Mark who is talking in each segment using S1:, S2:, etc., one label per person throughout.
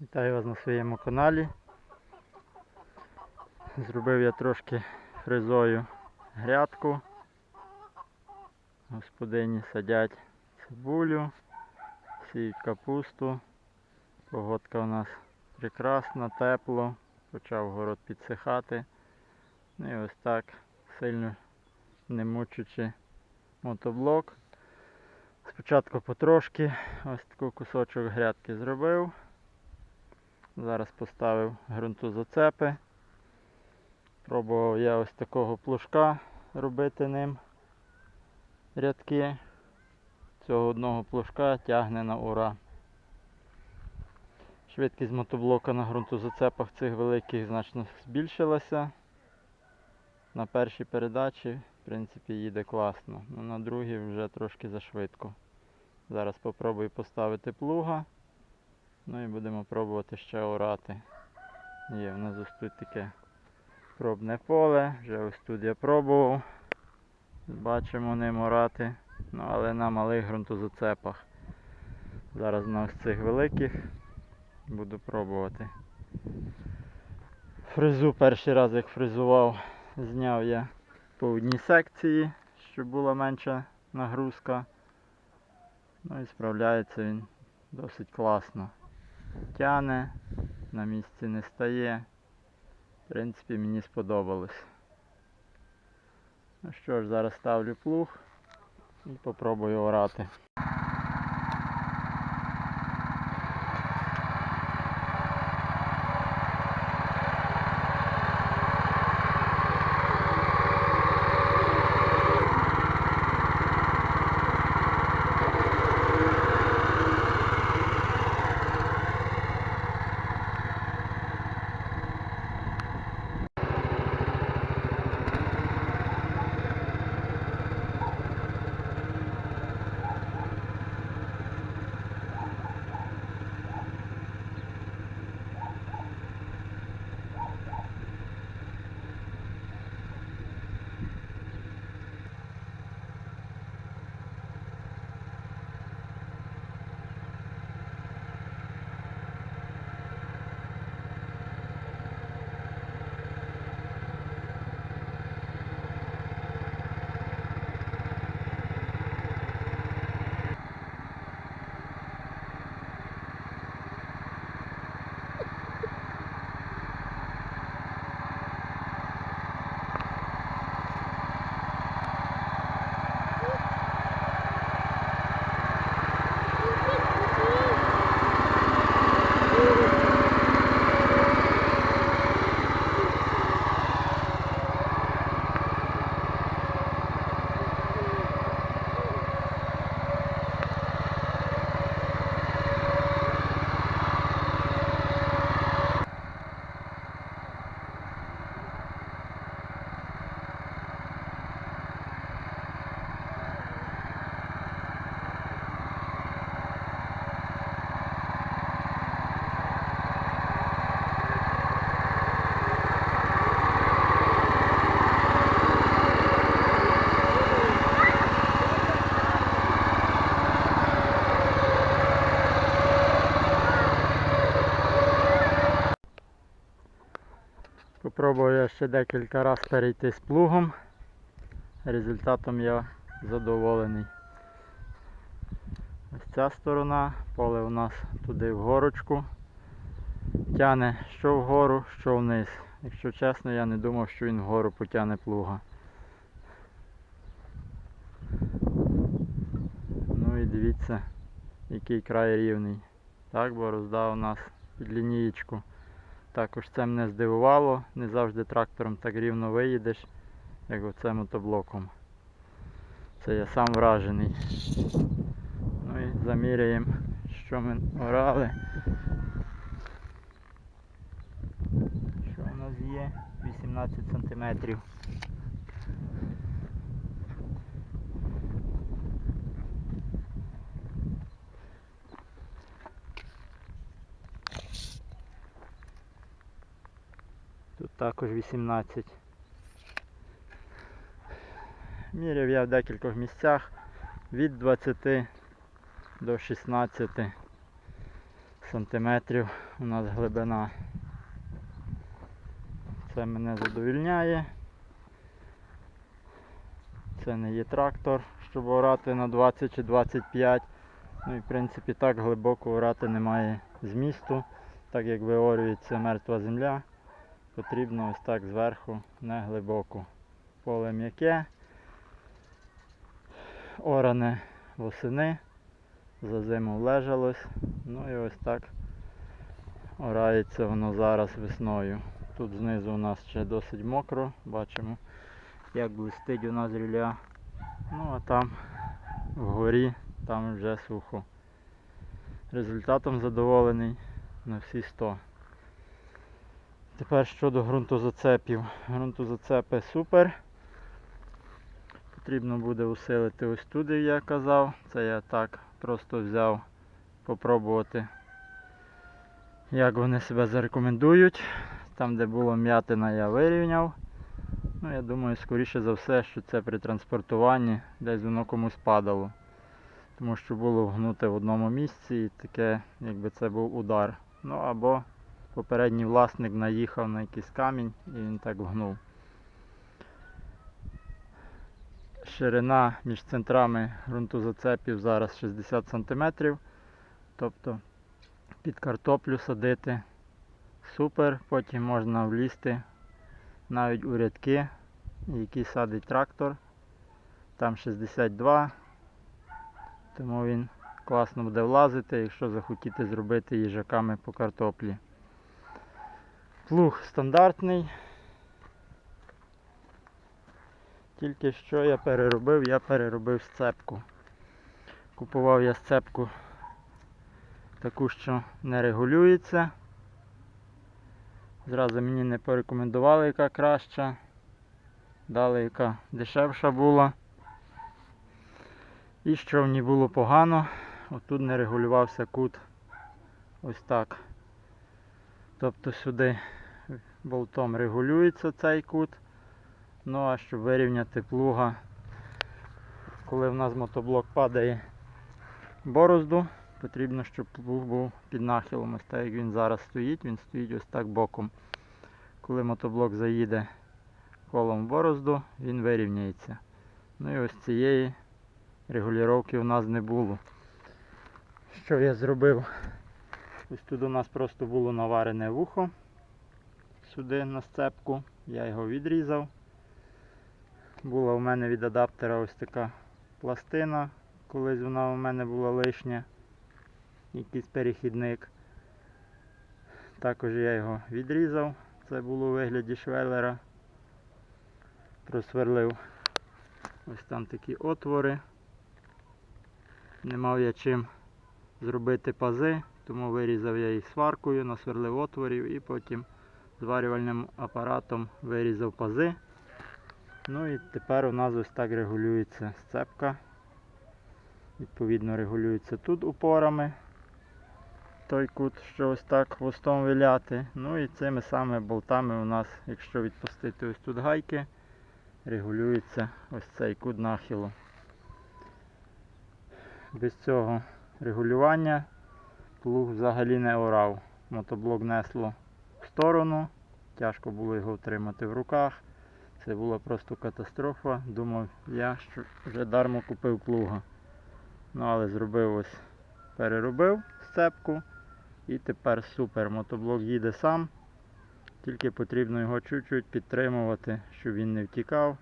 S1: Вітаю вас на своєму каналі. Зробив я трошки фрезою грядку. Господині садять цибулю, сіють капусту. Погодка у нас прекрасна, тепло. Почав город підсихати. Ну і ось так, сильно не мучучи мотоблок. Спочатку потрошки ось такий кусочок грядки зробив. Зараз поставив ґрунтозацепи. Пробував я ось такого плужка робити ним рядки. Цього одного плужка тягне на ура. Швидкість мотоблока на ґрунтозацепах цих великих значно збільшилася. На першій передачі, принципі, їде класно. Ну, на другій вже трошки зашвидко. Зараз спробую поставити плуга. Ну і будемо пробувати ще орати. Є в нас ось тут таке пробне поле. Вже ось тут я пробував. Бачимо ним орати. Ну, але на малих ґрунтозацепах. Зараз на ось цих великих буду пробувати. Фрезу перший раз як фрезував, зняв я по секції, щоб була менша нагрузка. Ну і справляється він досить класно. Тяне, на місці не стає. В принципі, мені сподобалось. Ну що ж, зараз ставлю плуг і попробую орати. Попробую я ще декілька разів перейти з плугом. Результатом я задоволений. Ось ця сторона, поле у нас туди в горочку. Тяне що вгору, що вниз. Якщо чесно, я не думав, що він вгору потягне плуга. Ну і дивіться, який край рівний. Так, борозда у нас під лінієчку. Також це мене здивувало. Не завжди трактором так рівно виїдеш, як оце мотоблоком. Це я сам вражений. Ну і заміряємо, що ми орали. Що у нас є? 18 сантиметрів. Також 18. Міряв я в декількох місцях від 20 до 16 сантиметрів у нас глибина. Це мене задовільняє. Це не є трактор, щоб орати на 20 чи 25. Ну і в принципі так глибоко орати немає змісту. Так як виорюється мертва земля, потрібно ось так зверху, не глибоко. Поле м'яке, оране восени, за зиму влежалось. Ну і ось так орається воно зараз весною. Тут знизу у нас ще досить мокро, бачимо, як блистить у нас ріля. Ну а там вгорі, там вже сухо. Результатом задоволений на всі 100. Тепер щодо ґрунтозацепів. Ґрунтозацепи супер. Потрібно буде усилити ось туди, я казав. Це я так просто взяв попробувати, як вони себе зарекомендують. Там, де було м'ятина, я вирівняв. Ну, я думаю, скоріше за все, що це при транспортуванні десь воно комусь падало. Тому що було вгнуте в одному місці і таке, якби це був удар. Ну або попередній власник наїхав на якийсь камінь і він так вгнув. Ширина між центрами ґрунтозацепів зараз 60 см. Тобто під картоплю садити супер, потім можна влізти навіть у рядки, які садить трактор. Там 62, тому він класно буде влазити, якщо захотіти зробити їжаками по картоплі. Плуг стандартний. Тільки що я переробив, я переробив сцепку. Купував я сцепку таку, що не регулюється. Зразу мені не порекомендували, яка краща. Дали, яка дешевша була. І що в ній було погано, отут не регулювався кут ось так. Тобто сюди болтом регулюється цей кут. Ну а щоб вирівняти плуга, коли в нас мотоблок падає борозду, потрібно, щоб плуг був під нахилом. Ось так як він зараз стоїть, він стоїть ось так боком. Коли мотоблок заїде колом в борозду, він вирівняється. Ну і ось цієї регулювання у нас не було. Що я зробив? Ось тут у нас просто було наварене вухо сюди на сцепку. Я його відрізав. Була у мене від адаптера ось така пластина. Колись вона у мене була лишня. Якийсь перехідник. Також я його відрізав. Це було у вигляді швелера. Просверлив ось там такі отвори. Не мав я чим зробити пази, тому вирізав я їх сваркою, насверлив отворів і потім зварювальним апаратом вирізав пази. Ну і тепер у нас ось так регулюється сцепка. Відповідно регулюється тут упорами. Той кут, що ось так хвостом виляти. Ну і цими самими болтами у нас, якщо відпустити ось тут гайки, регулюється ось цей кут нахилу. Без цього регулювання плуг взагалі не орав. Мотоблок несло сторону, тяжко було його втримати в руках. Це була просто катастрофа. Думав я, що вже дармо купив плуга. Ну але зробив ось, переробив сцепку і тепер супер. Мотоблок їде сам. Тільки потрібно його чуть-чуть підтримувати, щоб він не втікав.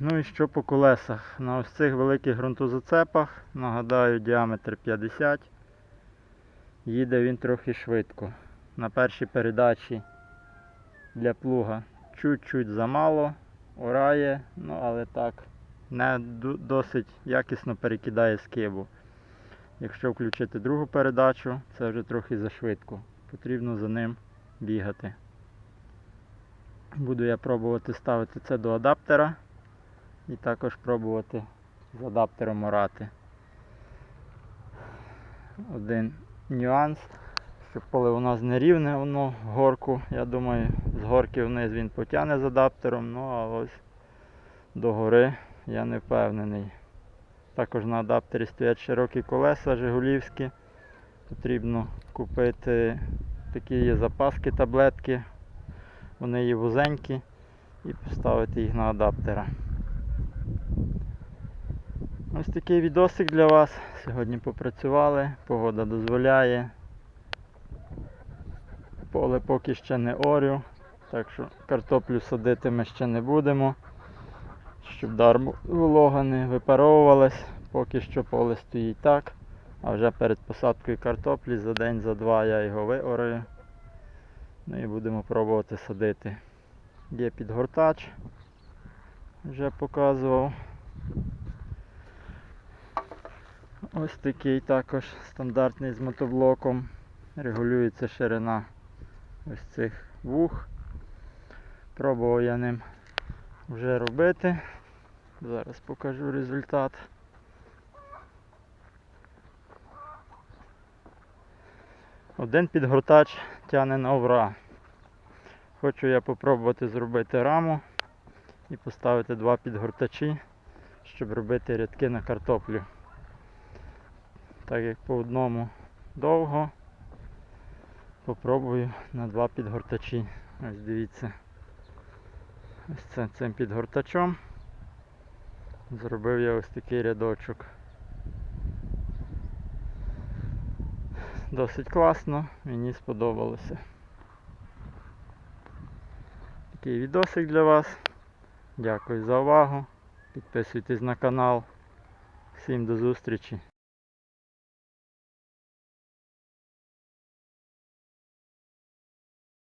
S1: Ну і що по колесах? На ось цих великих ґрунтозацепах, нагадаю, діаметр 50. Їде він трохи швидко. На першій передачі для плуга чуть-чуть замало, орає, ну але так, не досить якісно перекидає скибу. Якщо включити другу передачу, це вже трохи зашвидко. Потрібно за ним бігати. Буду я пробувати ставити це до адаптера і також пробувати з адаптером орати. Один нюанс, що поле у нас не рівне, воно горку. Я думаю, з горки вниз він потягне з адаптером, ну а ось до гори я не впевнений. Також на адаптері стоять широкі колеса Жигулівські. Потрібно купити такі є запаски, таблетки. Вони є вузенькі і поставити їх на адаптера. Ось такий відосик для вас. Сьогодні попрацювали, погода дозволяє. Поле поки ще не орю, так що картоплю садити ми ще не будемо. Щоб дармо волога не випаровувалась, поки що поле стоїть так. А вже перед посадкою картоплі за день, за два я його виораю. Ну і будемо пробувати садити. Є підгортач, вже показував. Ось такий також стандартний з мотоблоком. Регулюється ширина ось цих вух. Пробував я ним вже робити. Зараз покажу результат. Один підгортач тягне на ура. Хочу я попробувати зробити раму і поставити два підгортачі, щоб робити рядки на картоплю. Так як по одному довго, попробую на два підгортачі. Ось дивіться. Ось це цим підгортачом. Зробив я ось такий рядочок. Досить класно, мені сподобалося. Такий відосик для вас. Дякую за увагу. Підписуйтесь на канал. Всім до зустрічі.